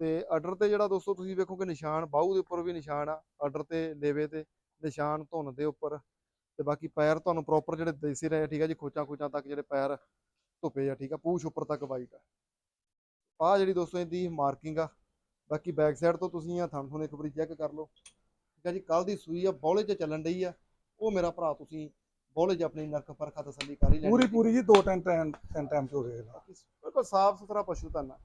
ਤੇ ਆਰਡਰ ਤੇ ਜਿਹੜਾ ਦੋਸਤੋ ਤੁਸੀਂ ਵੇਖੋਗੇ ਨਿਸ਼ਾਨ ਬਾਹੂ ਦੇ ਉੱਪਰ ਵੀ ਨਿਸ਼ਾਨ ਆ। ਆਰਡਰ ਤੇ ਲੇਵੇ ਤੇ ਨਿਸ਼ਾਨ ਧੁੰਨ ਦੇ ਉੱਪਰ। ਤੇ ਬਾਕੀ ਪੈਰ ਤੁਹਾਨੂੰ ਪ੍ਰੋਪਰ ਜਿਹੜੇ ਦੇਸੀ ਰਹੇ ਠੀਕ ਆ ਜੀ ਖੋਚਾਂ ਖੋਚਾਂ ਤੱਕ ਜਿਹੜੇ ਪੈਰ ਧੁੱਪੇ ਆ ਠੀਕ ਆ ਪੂਛ ਉੱਪਰ ਤੱਕ ਵਾਈਟ ਆ। ਆ ਜਿਹੜੀ ਦੋਸਤੋ ਇਹਦੀ ਮਾਰਕਿੰਗ ਆ ਬਾਕੀ ਬੈਕ ਸਾਈਡ ਤੋਂ ਤੁਸੀਂ ਆ ਥਣ ਇੱਕ ਵਾਰੀ ਚੈੱਕ ਕਰ ਲਓ। ਠੀਕ ਆ ਜੀ ਕੱਲ ਦੀ ਸੂਈ ਆ ਬੌਲੇ 'ਚ ਚੱਲਣ ਡਈ ਆ। ਉਹ ਮੇਰਾ ਭਰਾ ਤੁਸੀਂ ਬੌਲੇ 'ਚ ਆਪਣੀ ਨਰਕ ਪਰਖਾ ਤਸੱਲੀ ਕਰ ਹੀ ਲੈਣੀ ਪੂਰੀ ਪੂਰੀ ਜੀ ਦੋ ਟਾਈਮ ਟਾਈਮ ਤਿੰਨ ਟਾਈਮ ਚੋ ਗਏ ਬਿਲਕੁਲ ਸਾਫ਼ ਸੁਥਰਾ ਪਸ਼ੂ ਧਨ ਆ।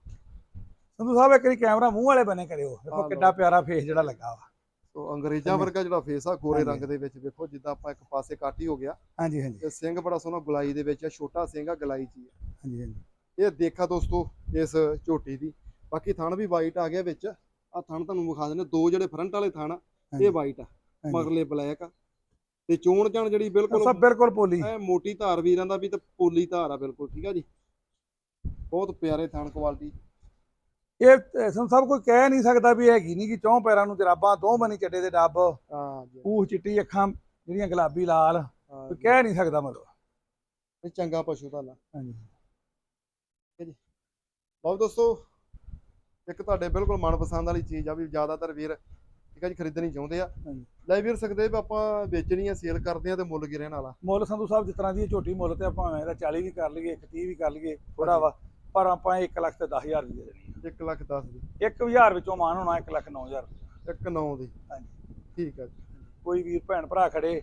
ਸੰਧੂ ਸਾਹਿਬ ਇੱਕ ਵਾਰੀ ਕੈਮਰਾ ਮੂੰਹ ਵਾਲੇ ਬਨੇ ਕਰਿਓ। ਹਾਂ ਦੇਖੋ। ਕਿੱਡਾ ਪਿਆਰਾ ਫੇਸ ਜਿਹੜਾ ਲੱਗਾ ਵਾ। ਸੋ ਅੰਗਰੇਜ਼ਾਂ। ਵਰਗਾ ਜਿਹੜਾ ਫੇਸ ਆ ਗੋਰੇ। ਰੰਗ ਦੇ ਵਿੱਚ ਵੇਖੋ ਜਿੱਦਾਂ ਆਪਾਂ ਇੱਕ ਪਾਸੇ ਕਾਟੀ ਹੋ ਗਿਆ। ਹਾਂਜੀ ਹਾਂਜੀ। ਤੇ ਸਿੰਘ ਬੜਾ ਸੋਹਣਾ ਗੁਲਾਈ ਦੇ ਵਿੱਚ ਆ ਛੋਟਾ ਸਿੰਘ ਆ ਗਲਾਈ ਆ। ਹਾਂਜੀ ਹਾਂਜੀ। ਇਹ ਦੇਖਾ ਦੋਸਤੋ ਇਸ ਝੋਟੀ ਦੀ। ਬਾਕੀ ਥਣ ਵੀ ਵਾਈਟ ਆ ਗਿਆ ਵਿੱਚ। ਆ ਥਣ ਤੁਹਾਨੂੰ ਵਿਖਾ ਦਿੰਦੇ ਦੋ ਜਿਹੜੇ ਫਰੰਟ ਵਾਲੇ ਥਣ ਇਹ ਵਾਈਟ ਆ। ਮਗਰਲੇ ਬਲੈਕ ਆ। ਤੇ ਚੋਣ ਜਾਣ ਜਿਹੜੀ ਬਿਲਕੁਲ ਸਭ ਬਿਲਕੁਲ ਪੋਲੀ। ਇਹ ਮੋਟੀ ਧਾਰ ਵੀਰਾਂ ਦਾ ਵੀ ਤੇ ਪੋਲੀ ਧਾਰ ਆ ਬਿਲਕੁਲ ਠੀਕ ਆ ਜੀ। ਬਹੁਤ ਪਿਆਰੇ ਥਣ ਕੁਆਲਿਟੀ ਇਹ ਸਾਨੂੰ ਸਭ ਕੋਈ ਕਹਿ ਨਹੀਂ ਸਕਦਾ ਵੀ ਹੈਗੀ ਨਹੀਂ ਕਿ ਚੌਂ ਪੈਰਾਂ ਨੂੰ ਜਰਾਬਾਂ ਦੋ ਬਣੀ ਚੱਡੇ ਦੇ ਡੱਬ। ਹਾਂ ਜੀ। ਪੂਛ ਚਿੱਟੀ ਅੱਖਾਂ ਜਿਹੜੀਆਂ ਗੁਲਾਬੀ ਲਾਲ। ਹਾਂ ਕੋਈ ਜੀ। ਕਹਿ ਨਹੀਂ ਸਕਦਾ ਮਤਲਬ। ਇਹ ਚੰਗਾ ਪਸ਼ੂ ਲਾ ਹਾਂਜੀ। ਲਓ ਦੋਸਤੋ ਇੱਕ ਤੁਹਾਡੇ ਬਿਲਕੁਲ ਮਨਪਸੰਦ ਵਾਲੀ ਚੀਜ਼ ਆ ਵੀ ਜ਼ਿਆਦਾਤਰ ਵੀਰ ਠੀਕ ਆ ਜੀ ਖਰੀਦਣੀ ਚਾਹੁੰਦੇ ਆ। ਹਾਂਜੀ। ਲੈ ਵੀਰ ਸਕਦੇ ਵੀ ਆਪਾਂ ਵੇਚਣੀ ਆ ਸੇਲ ਕਰਦੇ ਆ ਤੇ ਮੁੱਲ ਗਿਰੇ ਵਾਲਾ। ਮੁੱਲ ਸੰਧੂ ਸਾਹਿਬ ਜਿਸ ਤਰ੍ਹਾਂ ਦੀ ਇਹ ਝੋਟੀ ਮੁੱਲ ਤੇ ਆਪਾਂ ਇਹਦਾ 40 ਵੀ ਕਰ ਲਈਏ 30 ਵੀ ਕਰ ਲਈਏ ਥੋੜਾ ਵਾ। ਪਰ ਆਪਾਂ 1 ਲੱਖ ਤੇ 10000 ਦੀ ਦੇ ਦੇਣੀ 1 ਲੱਖ 10 ਦੀ। ਆ 1000 ਵਿੱਚੋਂ ਮਾਨ ਹੋਣਾ 1 ਲੱਖ 9000 ਇੱਕ 9 ਦੀ। ਹਾਂਜੀ। ਠੀਕ ਜੀ। ਕੋਈ ਵੀਰ ਭੈਣ ਭਰਾ ਖੜੇ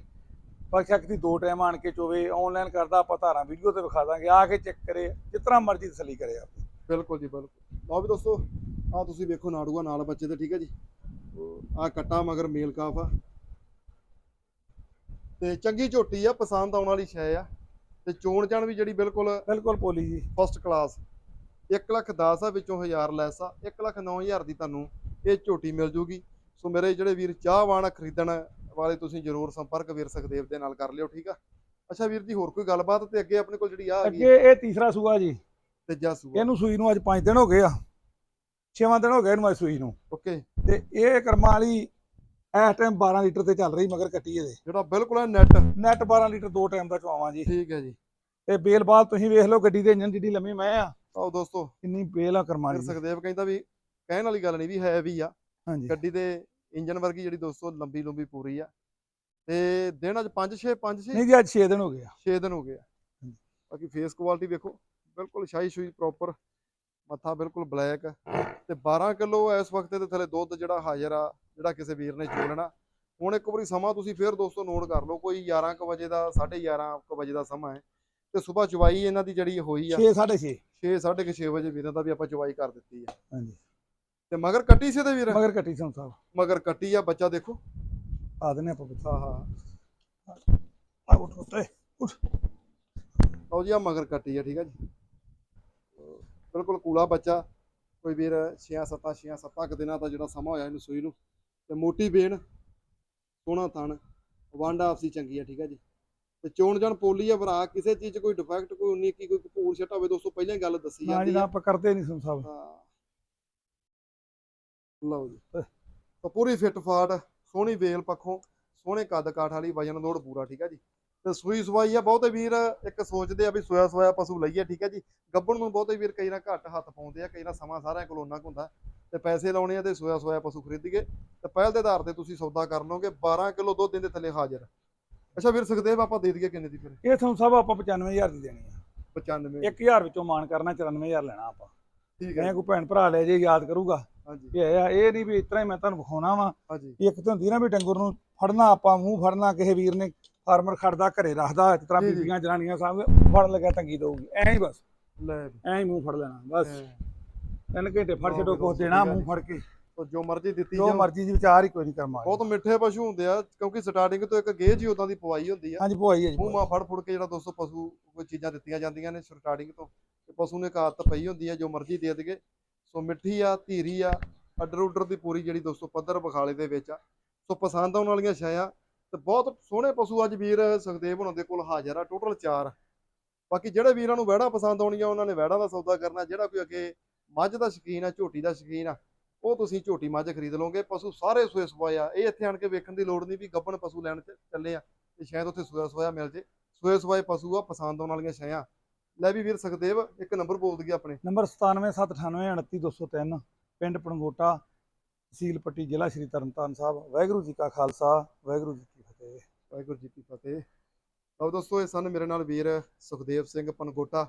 ਪਰ ਸ਼ੱਕ ਦੀ ਦੋ ਟਾਈਮ ਆਣ ਕੇ ਚੋਵੇ ਆਨਲਾਈਨ ਕਰਦਾ ਆਪਾਂ ਧਾਰਾਂ ਵੀਡੀਓ ਤੇ ਵਿਖਾ ਦਾਂਗੇ ਆ ਕੇ ਚੈੱਕ ਕਰੇ ਜਿਸ ਤਰ੍ਹਾਂ ਮਰਜ਼ੀ ਤਸੱਲੀ ਕਰੇ ਆਪ। ਬਿਲਕੁਲ ਜੀ ਬਿਲਕੁਲ। ਲਓ ਵੀ ਦੋਸਤੋ ਆ ਤੁਸੀਂ ਵੇਖੋ ਨਾੜੂਆ ਨਾਲ ਬੱਚੇ ਤੇ ਠੀਕ ਹੈ ਜੀ? ਆ ਕੱਟਾ ਮਗਰ ਮੇਲ ਕਾਫ ਆ। ਤੇ ਚੰਗੀ ਝੋਟੀ ਆ ਪਸੰਦ ਆਉਣ ਵਾਲੀ ਸ਼ੈ ਆ। ਤੇ ਚੋਣ ਜਾਣ ਵੀ ਜਿਹੜੀ ਬਿਲਕੁਲ ਬਿਲਕੁਲ ਪੋਲੀ ਜੀ। ਫਸਟ ਕਲਾਸ 1 ਲੱਖ 10 ਆ ਵਿੱਚੋਂ 1000 ਲੈਸ ਆ। 1 ਲੱਖ 9000 ਦੀ ਤੁਹਾਨੂੰ ਇਹ ਝੋਟੀ ਮਿਲ ਜੂਗੀ। ਸੋ ਮੇਰੇ ਜਿਹੜੇ ਵੀਰ ਚਾਹਵਾਨ ਆ ਖਰੀਦਣ ਵਾਲੇ ਤੁਸੀਂ ਜਰੂਰ ਸੰਪਰਕ ਵੀਰ ਸੁਖਦੇਵ ਦੇ ਨਾਲ ਕਰ ਲਿਓ ਠੀਕ ਆ? ਅੱਛਾ ਵੀਰ ਜੀ ਹੋਰ ਕੋਈ ਗੱਲਬਾਤ ਤੇ ਅੱਗੇ ਆਪਣੇ ਕੋਲ ਜਿਹੜੀ ਆ ਗਈ ਅੱਗੇ ਇਹ ਤੀਸਰਾ ਸੂਆ ਜੀ। ਤੀਜਾ ਸੂਆ। ਇਹਨੂੰ ਸੂਈ ਨੂੰ ਅੱਜ 5 ਦਿਨ ਹੋ ਗਏ ਆ। 6ਵਾਂ ਦਿਨ ਹੋ ਗਿਆ ਇਹਨੂੰ ਅੱਜ ਸੂਈ ਨੂੰ। ਓਕੇ। ਤੇ ਇਹ ਕਰਮਾਂ ਵਾਲੀ ਇਸ ਟਾਈਮ 12 ਲੀਟਰ ਤੇ ਚੱਲ ਰਹੀ ਮਗਰ ਕੱਟੀ ਇਹਦੇ। ਜਿਹੜਾ ਬਿਲਕੁਲ ਹੈ ਨੈਟ। ਨੈਟ 12 ਲੀਟਰ ਦੋ ਟਾਈਮ ਦਾ ਚਵਾਵਾਂ ਜੀ। ਠੀਕ ਹੈ ਜੀ। ਤੇ ਬੇਲਬਾਲ ਤੁਸੀਂ ਵੇਖ ਲਓ ਗੱਡੀ ਦੇ ਇੰਜਨ ਜਿੱਡੀ ਲੰਮੀ ਮੈਂ ਆ। ਆਓ ਦੋਸਤੋ ਕਿੰਨੀ ਬੇਲ ਆ ਕਰਮਾਂ ਵੀਰ ਦੀ। ਸੁਖਦੇਵ ਕਹਿੰਦਾ ਵੀ ਕਹਿਣ ਵਾਲੀ ਗੱਲ ਨਹੀਂ ਵੀ ਹੈ ਵੀ ਆ। ਹਾਂਜੀ। ਗੱਡੀ ਦੇ ਇੰਜਨ ਵਰਗੀ ਜਿਹੜੀ ਦੋਸਤੋ ਲੰਬੀ ਲੰਬੀ ਪੂਰੀ ਆ। ਤੇ ਦਿਨ ਅੱਜ 5 6 5 6 ਨਹੀਂ ਜੀ ਅੱਜ 6 ਦਿਨ ਹੋ ਗਏ ਆ। 6 ਦਿਨ ਹੋ ਗਏ ਆ। ਬਾਕੀ ਫੇਸ ਕੁਆਲਿਟੀ ਵੇਖੋ ਬਿਲਕੁਲ ਸ਼ਾਈ ਸ਼ੂਈ ਪ੍ਰੋਪਰ ਮੱਥਾ ਬਿਲਕੁਲ ਬਲੈਕ ਤੇ 12 ਕਿਲੋ ਇਸ ਵਕਤ ਦੇ ਥੱਲੇ ਦੁੱਧ ਜਿਹੜਾ ਹਾਜ਼ਰ ਆ ਜਿਹੜਾ ਕਿਸੇ ਵੀਰ ਨੇ ਚੋਲਣਾ ਹੁਣ ਇੱਕ ਵਾਰੀ ਸਮਾਂ ਤੁਸੀਂ ਫੇਰ ਦੋਸਤੋ ਨੋਟ ਕਰ ਲਓ ਕੋਈ 11 ਕੁ ਵਜੇ ਦਾ 11:30 ਕੁ ਵਜੇ ਦਾ ਸਮਾਂ ਹੈ। ਤੇ ਸਵੇਰ ਚਵਾਈ ਇਹਨਾਂ ਦੀ ਜਿਹੜੀ ਹੋਈ ਆ 6 6.5 6 6:30 ਵਜੇ ਵੀਰਾਂ ਦਾ ਵੀ ਆਪਾਂ ਚਵਾਈ ਕਰ ਦਿੱਤੀ ਆ। ਹਾਂਜੀ। ਤੇ ਮਗਰ ਕੱਟੀ ਸੀ ਤੇ ਵੀਰ? ਮਗਰ ਕੱਟੀ ਸੰਤ ਸਾਹਿਬ ਮਗਰ ਕੱਟੀ ਆ ਬੱਚਾ ਦੇਖੋ। ਆ ਦਿੰਨੇ ਆਪਾਂ ਬੱਚਾ। ਹਾਂ ਆ ਉੱਠ ਉੱਤੇ ਲਓ ਜੀ ਆ ਮਗਰ ਕੱਟੀ ਆ ਠੀਕ ਆ ਜੀ। ਬਿਲਕੁਲ ਕੂਲਾ ਬੱਚਾ। ਕੋਈ ਵੀਰ 6 7 6 7 ਕੁ ਦਿਨਾਂ ਦਾ ਜਿਹੜਾ ਸਮਾਂ ਹੋਇਆ ਇਹਨੂੰ ਸੂਈ ਨੂੰ। ਤੇ ਮੋਟੀ ਬੇਨ ਸੋਹਣਾ ਥਣ। ਵਾਂਡਾ ਆਪਸੀ ਚੰਗੀ ਆ ਠੀਕ ਆ ਜੀ। ਤੇ ਚੋਣ ਜਾਣ ਪੋਲੀ ਆ ਭਰਾ ਕਿਸੇ ਚੀਜ਼ 'ਚ ਕੋਈ ਡਿਫੈਕਟ ਕੋਈ 19 ਕੀ ਕੋਈ ਕਪੂਰ ਛਟਾ ਹੋਵੇ ਦੋਸਤੋ ਪਹਿਲਾਂ ਹੀ ਗੱਲ ਦੱਸੀ ਨਾ ਜੀ ਜਾਂਦੀ ਨਾ ਆ। ਆਪਾਂ ਕਰਦੇ ਨਹੀਂ ਸਾਹਿਬ। ਹਾਂ। ਲਓ ਜੀ। ਤਾਂ ਪੂਰੀ ਫਿੱਟ ਫਾਟ ਸੋਹਣੀ ਵੇਲ ਪੱਖੋਂ ਸੋਹਣੇ ਕੱਦ ਕਾਠ ਵਾਲੀ ਵਜਨ ਲੋਡ ਪੂਰਾ ਠੀਕ ਆ ਜੀ। ਤੇ ਸੂਈ ਸਵਾਈ ਆ ਬਹੁਤੇ ਵੀਰ ਇੱਕ ਸੋਚਦੇ ਆ ਵੀ ਸੋਇਆ ਸੋਇਆ ਪਸ਼ੂ ਲਈਏ ਠੀਕ ਆ ਜੀ। ਗੱਬਣ ਨੂੰ ਬਹੁਤੇ ਵੀਰ ਕਈ ਨਾ ਘੱਟ ਹੱਥ ਪਾਉਂਦੇ ਆ ਕਈ ਨਾ ਸਮਾਂ ਸਾਰਿਆਂ ਕੋਲ ਉਹਨਾਂ ਕੁ ਹੁੰਦਾ। ਤੇ ਪੈਸੇ ਲਾਉਣੇ ਆ ਤੇ ਸੋਇਆ ਸੋਇਆ ਪਸ਼ੂ ਖਰੀਦੀਏ। ਤੇ ਪਹਿਲ ਦੇ ਆਧਾਰ ਤੇ ਤੁਸੀਂ ਸੌਦਾ ਕਰ ਲਓਗੇ 12 ਕਿਲੋ ਦੁੱਧ ਦੇ ਥੱਲੇ ਹਾਜ਼ਰ। ਅੱਛਾ ਵੀਰ ਸੁਖਦੇਵ ਆਪਾਂ ਦੇ ਦਈਏ ਕਿੰਨੇ ਦੀ ਫਿਰ? ਇਹ ਸੰਤ ਸਾਹਿਬ ਆਪਾਂ 95000 ਦੀ ਦੇਣੀ ਆ। 95 1000 ਵਿੱਚੋਂ ਮਾਨ ਕਰਨਾ 94000 ਲੈਣਾ ਆਪਾਂ। ਠੀਕ ਹੈ। ਐ ਕੋਈ ਭੈਣ ਭਰਾ ਲੈ ਜੇ ਯਾਦ ਕਰੂਗਾ। ਹਾਂਜੀ। ਇਹ ਆ ਇਹ ਨਹੀਂ ਵੀ ਤਰ੍ਹਾਂ ਹੀ ਮੈਂ ਤੁਹਾਨੂੰ ਵਿਖਾਉਣਾ ਵਾ। ਹਾਂਜੀ। ਇੱਕ ਤਾਂ ਹੁੰਦੀ ਨਾ ਵੀ ਡੰਗਰ ਨੂੰ ਫੜਨਾ ਆਪਾਂ ਮੂੰਹ ਫੜਨਾ ਕਿਸੇ ਵੀਰ ਨੇ ਫਾਰਮਰ ਖੜਦਾ ਘਰੇ ਰੱਖਦਾ ਇਸ ਤਰ੍ਹਾਂ। ਬੀਬੀਆਂ ਜਨਾਨੀਆਂ ਸਾਹਿਬ ਫੜਨ ਲੱਗਾ ਟੰਗੀ ਦਊਗੀ। ਐਂ ਹੀ ਬਸ। ਲੈ। ਐਂ ਹੀ ਮੂੰਹ ਫੜ ਲੈਣਾ ਬਸ। ਤਿੰਨ ਘੰਟੇ ਫੜ ਛੱਡੋ ਦੋਸਤੋ ਦੇਣਾ ਮੂੰਹ। ਫੜ ਕੇ। ਜੋ ਮਰਜ਼ੀ ਦਿੱਤੀ ਜੋ ਜਾਓ। ਮਰਜ਼ੀ ਦੀ ਵਿਚਾਰ ਹੀ ਕੋਈ ਨਹੀਂ ਕਰਮਾ ਬਹੁਤ ਮਿੱਠੇ ਪਸ਼ੂ ਹੁੰਦੇ ਆ ਕਿਉਂਕਿ ਸਟਾਰਟਿੰਗ ਤੋਂ ਇੱਕ ਗੇਜ ਹੀ ਉਦਾਂ ਦੀ ਪਵਾਈ ਹੁੰਦੀ ਆ। ਹਾਂਜੀ ਭੁਆਈ ਹੈ ਜੀ ਮੂੰਹ ਮਾ ਫੜ ਫੁੜ ਕੇ ਜਿਹੜਾ ਦੋਸਤੋ ਪਸ਼ੂ ਕੋਈ ਚੀਜ਼ਾਂ ਦਿੱਤੀਆਂ ਜਾਂਦੀਆਂ ਨੇ ਸਟਾਰਟਿੰਗ ਤੋਂ ਤੇ ਪਸ਼ੂ ਨੇ ਇੱਕ ਆਦਤ ਪਈ ਹੁੰਦੀ ਆ ਜੋ ਮਰਜ਼ੀ ਦੇ ਦੇਗੇ। ਸੋ ਮਿੱਠੀ ਆ ਧੀਰੀ ਆ ਅੱਡਰ ਉੱਡਰ ਦੀ ਪੂਰੀ ਜਿਹੜੀ ਦੋਸਤੋ ਪੱਧਰ ਬਖਾਲੇ ਦੇ ਵਿੱਚ ਆ। ਸੋ ਪਸੰਦ ਆਉਣ ਵਾਲੀਆਂ ਛਾਇਆ ਤੇ ਬਹੁਤ ਸੋਹਣੇ ਪਸ਼ੂ ਅੱਜ ਵੀਰ ਸੁਖਦੇਵ ਹੁਣਾਂ ਦੇ ਕੋਲ ਹਾਜ਼ਰ ਆ ਟੋਟਲ 4 ਬਾਕੀ ਜਿਹੜੇ ਵੀਰਾਂ ਨੂੰ ਵਹਿੜਾ ਪਸੰਦ ਆਉਣੀਆਂ ਉਹਨਾਂ ਨੇ ਵਹਿੜਾ ਦਾ ਸੌਦਾ ਕਰਨਾ ਜਿਹੜਾ ਕੋਈ ਅੱਗੇ ਮੱਝ ਦਾ ਸ਼ੌਕੀਨ ਆ ਝੋਟੀ ਦਾ ਸ਼ੌਕੀਨ ਆ ਉਹ ਤੁਸੀਂ ਝੋਟੀ ਮੱਝ ਖਰੀਦ ਲਓਗੇ ਪਸ਼ੂ ਸਾਰੇ ਸੋਏ ਸਵਾਏ ਆ। ਇਹ ਇੱਥੇ ਆਣ ਕੇ ਵੇਖਣ ਦੀ ਲੋੜ ਨਹੀਂ ਵੀ ਗੱਬਣ ਪਸ਼ੂ ਲੈਣ ਚੱਲੇ ਆ ਤੇ ਸ਼ਾਇਦ ਉੱਥੇ ਸੋਇਆ ਸੋਇਆ ਮਿਲ ਜੇ। ਸੋਏ ਸਵਾਏ ਪਸ਼ੂ ਆ ਪਸੰਦ ਆਉਣ ਵਾਲੀਆਂ ਛਾਇਆ ਲੈ ਵੀ ਵੀਰ ਸੁਖਦੇਵ ਇੱਕ ਨੰਬਰ ਬੋਲ ਦਈਏ ਆਪਣੇ। ਨੰਬਰ 9779899203 ਪਿੰਡ ਪਣਗੋਟਾ ਤਹਿਸੀਲ ਪੱਟੀ ਜ਼ਿਲ੍ਹਾ ਸ਼੍ਰੀ ਤਰਨਤਾਰਨ ਸਾਹਿਬ। ਵਾਹਿਗੁਰੂ ਜੀ ਕਾ ਖਾਲਸਾ ਵਾਹਿਗੁਰੂ ਜੀ ਕੀ ਫਤਿਹ। ਵਾਹਿਗੁਰੂ ਜੀ ਕੀ ਫਤਿਹ। ਲਓ ਦੋਸਤੋ ਇਹ ਸਨ ਮੇਰੇ ਨਾਲ ਵੀਰ ਸੁਖਦੇਵ ਸਿੰਘ ਪਨਗੋਟਾ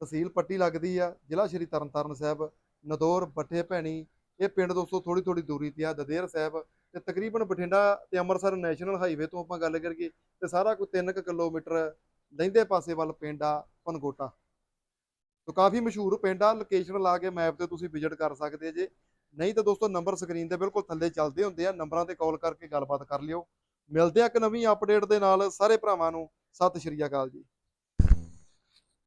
ਤਹਿਸੀਲ ਪੱਟੀ ਲੱਗਦੀ ਆ ਜ਼ਿਲ੍ਹਾ ਸ਼੍ਰੀ ਤਰਨਤਾਰਨ ਸਾਹਿਬ ਨਦੌਰ ਬੱਠੇ ਭੈਣੀ ਇਹ ਪਿੰਡ ਦੋਸਤੋ ਥੋੜੀ ਥੋੜੀ ਦੂਰੀ ਤੇ ਆ, ਦਦੇਰ ਸਾਹਿਬ ਤੇ ਤਕਰੀਬਨ ਬਠਿੰਡਾ ਤੇ ਅੰਮ੍ਰਿਤਸਰ ਨੈਸ਼ਨਲ ਹਾਈਵੇ ਤੋਂ ਆਪਾਂ ਗੱਲ ਕਰੀਏ ਤੇ ਸਾਰਾ ਕੋਈ 3 ਕਿਲੋਮੀਟਰ ਲਹਿੰਦੇ ਪਾਸੇ ਵੱਲ ਪਿੰਡ ਆ ਪਨਗੋਟਾ। ਸੋ ਕਾਫੀ ਮਸ਼ਹੂਰ ਪਿੰਡ ਆ ਲੋਕੇਸ਼ਨ ਲਾ ਕੇ ਮੈਪ ਤੇ ਤੁਸੀਂ ਵਿਜ਼ਿਟ ਕਰ ਸਕਦੇ ਜੇ। ਨਹੀਂ ਤਾਂ ਦੋਸਤੋ ਨੰਬਰ ਸਕਰੀਨ ਤੇ ਬਿਲਕੁਲ ਥੱਲੇ ਚੱਲਦੇ ਹੁੰਦੇ ਆ ਨੰਬਰਾਂ ਤੇ ਕਾਲ ਕਰਕੇ ਗੱਲਬਾਤ ਕਰ ਲਿਓ। ਮਿਲਦੇ ਆ ਇੱਕ ਨਵੀਂ ਅਪਡੇਟ ਦੇ ਨਾਲ, ਸਾਰੇ ਭਰਾਵਾਂ ਨੂੰ ਸਤਿ ਸ਼੍ਰੀ ਅਕਾਲ ਜੀ।